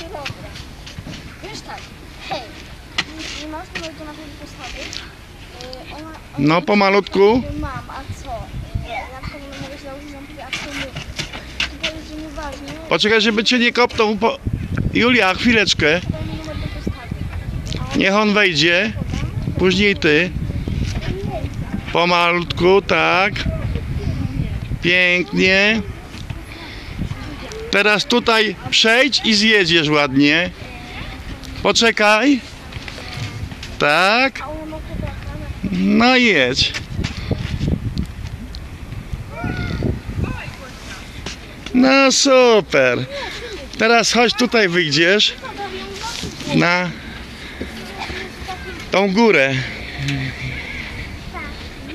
Dobra. Wiesz tak, hej, nie masz postawy? Ona, No pomalutku. Mam, a co? Ja na nie mogę a co my? To jest nieważne, Poczekaj, żeby cię nie kopnął. Po... Julia, chwileczkę. Niech on wejdzie. Później ty. Pomalutku, tak. Pięknie. Teraz tutaj przejdź i zjedziesz ładnie. Poczekaj. Tak. No jedź. No super. Teraz chodź tutaj wyjdziesz na tą górę.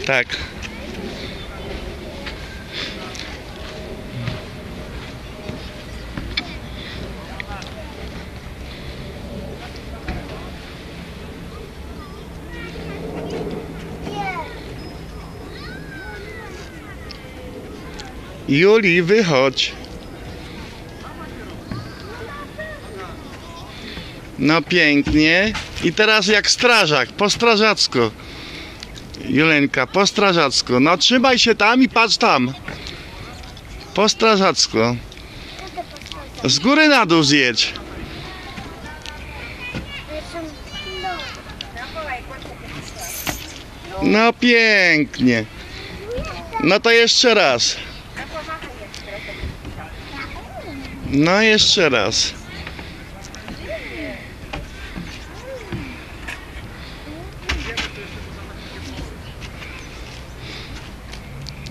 Tak. Juli, wychodź. No pięknie. I teraz jak strażak, po strażacku. Juleńka, po strażacku. No trzymaj się tam i patrz tam. Po strażacku. Z góry na dół zjedź. No pięknie. No to jeszcze raz. No jeszcze raz.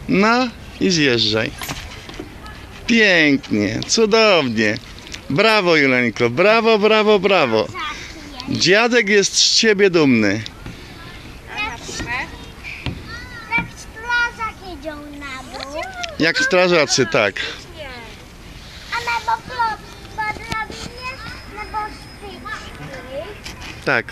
No i zjeżdżaj. Pięknie, cudownie. Brawo Juleńko, brawo, brawo, brawo. Dziadek jest z ciebie dumny. Jak strażacy, tak. Na